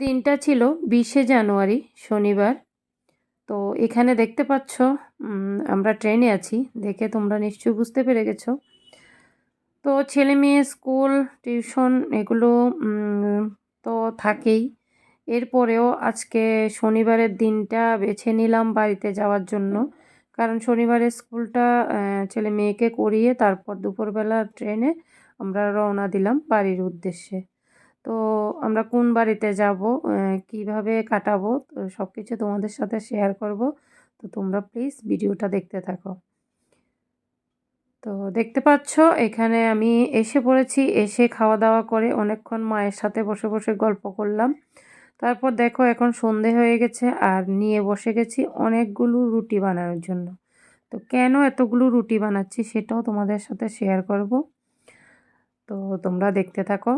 দিনটা ছিল বিশে জানুয়ারি, শনিবার। তো এখানে দেখতে পাচ্ছ আমরা ট্রেনে আছি। দেখে তোমরা নিশ্চয়ই বুঝতে পেরে গেছো। তো ছেলে মেয়ে, স্কুল, টিউশন এগুলো তো থাকেই। এরপরেও আজকে শনিবারের দিনটা বেছে নিলাম বাড়িতে যাওয়ার জন্য। কারণ শনিবারের স্কুলটা ছেলে মেয়েকে করিয়ে তারপর দুপুরবেলা ট্রেনে আমরা রওনা দিলাম বাড়ির উদ্দেশ্যে। তো আমরা কোন বাড়িতে যাব কীভাবে কাটাবো, তো সব কিছু তোমাদের সাথে শেয়ার করব। তো তোমরা প্লিজ ভিডিওটা দেখতে থাকো। তো দেখতে পাচ্ছ, এখানে আমি এসে পড়েছি, এসে খাওয়া দাওয়া করে অনেকক্ষণ মায়ের সাথে বসে বসে গল্প করলাম। তারপর দেখো এখন সন্ধে হয়ে গেছে, আর নিয়ে বসে গেছি অনেকগুলো রুটি বানানোর জন্য। তো কেন এতগুলো রুটি বানাচ্ছি সেটাও তোমাদের সাথে শেয়ার করব। তো তোমরা দেখতে থাকো।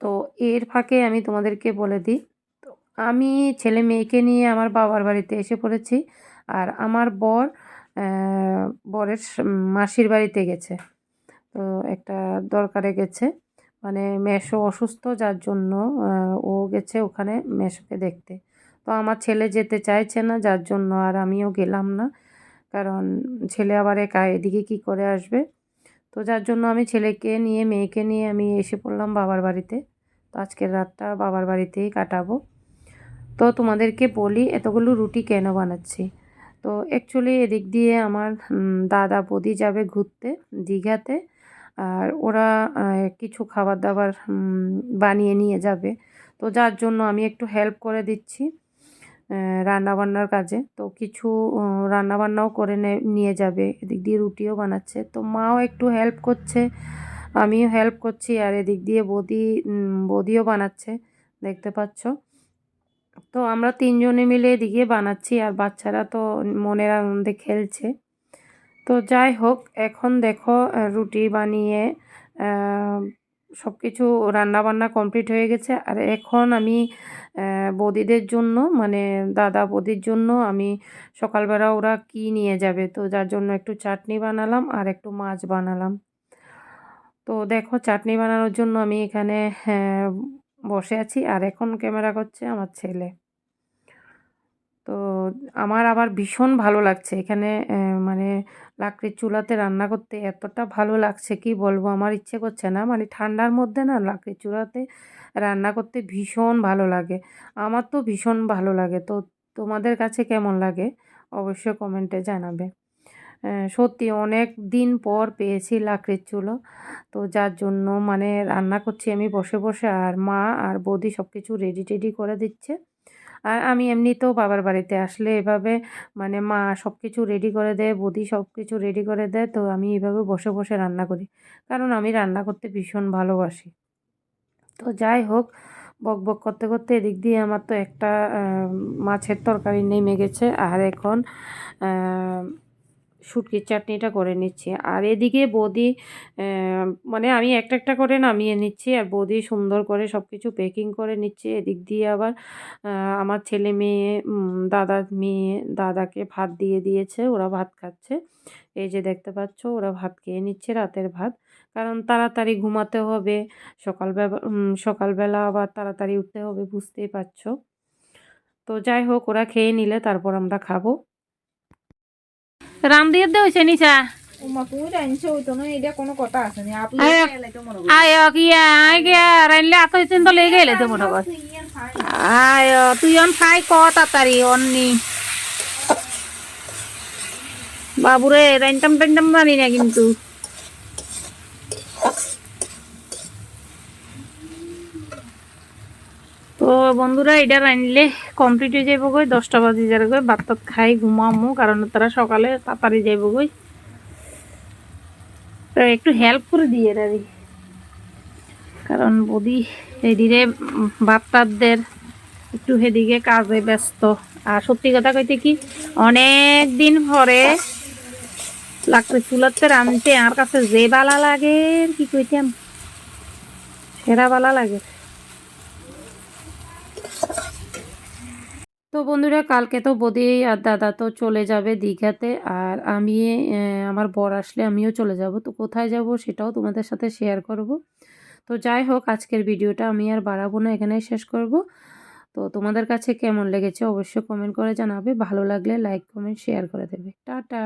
তো এর ফাঁকে আমি তোমাদেরকে বলে দিই। তো আমি ছেলে মেয়েকে নিয়ে আমার বাবার বাড়িতে এসে পড়েছি আর আমার বর বরের মাসির বাড়িতে গেছে। তো একটা দরকারে গেছে। মানে মেশো অসুস্থ, যার জন্য ও গেছে ওখানে মেশোকে দেখতে। তো আমার ছেলে যেতে চাইছে না, যার জন্য আর আমিও গেলাম না। কারণ ছেলে আবার একা, এদিকে কী করে আসবে? তো যার জন্য আমি ছেলেকে নিয়ে, মেয়েকে নিয়ে আমি এসে পড়লাম বাবার বাড়িতে। তো আজকের রাতটা বাবার বাড়িতেই কাটাবো। তো তোমাদেরকে বলি, এতগুলো রুটি কেন বানাচ্ছি? তো অ্যাকচুয়ালি এদিক দিয়ে আমার দাদা বদি যাবে ঘুরতে, দীঘাতে। আর ওরা কিছু খাবার দাবার বানিয়ে নিয়ে যাবে। তো যার জন্য আমি একটু হেল্প করে দিচ্ছি। রান্নাবান্নার কাজে। তো কিছু রান্নাবান্নাও করে নিয়ে যাবে। এদিক দিয়ে রুটিও বানাচ্ছে। তো মাও একটু হেল্প করছে। আমিও হেল্প করছি আর এদিক দিয়ে বদি বদিও বানাচ্ছে। দেখতে পাচ্ছ? তো আমরা তিনজনে মিলে এদিকে বানাচ্ছি আর বাচ্চারা তো মনের আনন্দে খেলছে। তো যাই হোক, এখন দেখো, রুটি বানিয়ে সব কিছু রান্নাবান্না কমপ্লিট হয়ে গেছে। আর এখন আমি বদিদের জন্য মানে দাদা বদির জন্য আমি সকালবেলা ওরা কি নিয়ে যাবে? তো যার জন্য একটু চাটনি বানালাম আর একটু মাছ বানালাম। তো দেখো চাটনি বানানোর জন্য আমি এখানে হ্যাঁ, বসে আছি। আর এখন ক্যামেরা করছে আমার ছেলে। তো আমার আবার ভীষণ ভালো লাগছে। এখানে মানে লাকড়ির চুলাতে রান্না করতে এতটা ভালো লাগছে কি বলব? আমার ইচ্ছে করছে না। মানে ঠান্ডার মধ্যে না লাকড়ির চুলাতে রান্না করতে ভীষণ ভালো লাগে। আমার তো ভীষণ ভালো লাগে। তো তোমাদের কাছে কেমন লাগে? অবশ্যই কমেন্টে জানাবে। সত্যি অনেক দিন পর পেয়েছি লাকড়ির চুলো। তো যার জন্য মানে রান্না করছি আমি বসে বসে। আর মা আর বৌদি সব কিছু রেডি টেডি করে দিচ্ছে। আর আমি এমনিতেও বাবার বাড়িতে আসলে এভাবে মানে মা সব কিছু রেডি করে দেয়, বৌদি সব কিছু রেডি করে দেয়, তো আমি এভাবে বসে বসে রান্না করি। কারণ আমি রান্না করতে ভীষণ ভালোবাসি। তো যাই হোক, বক বক করতে করতে এদিক দিয়ে আমার তো একটা মাছের তরকারি নেমে গেছে। আর এখন শুটকির চাটনিটা করে নিচ্ছি। আর এদিকে বৌদি মানে আমি একটা একটা করে নামিয়ে নিচ্ছি আর বৌদি সুন্দর করে সব কিছু প্যাকিং করে নিচ্ছে। এদিক দিয়ে আবার আমার ছেলে মেয়ে দাদা মেয়ে, দাদাকে ভাত দিয়ে দিয়েছে, ওরা ভাত খাচ্ছে। এই যে দেখতে পাচ্ছ, ওরা ভাত খেয়ে নিচ্ছে রাতের ভাত। কারণ তাড়াতাড়ি ঘুমাতে হবে, সকালবেলা সকালবেলা আবার তাড়াতাড়ি উঠতে হবে, বুঝতেই পারছ। তো যাই হোক, ওরা খেয়ে নিলে তারপর আমরা খাব। রাম দিয়ে দে হইছে নিসা বাবুরে রাইনটাম টাইনটাম জানি না কিন্তু। তো বন্ধুরা, এটা রাইনলে কমপ্লিট হয়ে যাইব গই, দশটা বাজে যাবে গই ভাত খাই, ঘুমামো, কারণ তারা সকালে তাড়াতাড়ি যাইব গই। তো একটু হেল্প করে দিয়ে দাবি কারণ বদি এদিকে ভাত একটু সেদিকে কাজে ব্যস্ত। আর সত্যি কথা কইতে কি, অনেক দিন পরে লাগতে চুলাতে রাঁধতে আমার কাছে যে বালা লাগে কি কইতাম? সেরা বালা লাগে। তো বন্ধুরা, কালকে তো বদি আর দাদা তো চলে যাবে দীঘাতে আর আমি আমার বর আসলে আমিও চলে যাব। তো কোথায় যাব সেটাও তোমাদের সাথে শেয়ার করব। তো যাই হোক, আজকের ভিডিওটা আমি আর বাড়াবো না, এখানেই শেষ করব। তো তোমাদের কাছে কেমন লেগেছে অবশ্যই কমেন্ট করে জানাবে। ভালো লাগলে লাইক কমেন্ট শেয়ার করে দেবে। টাটা!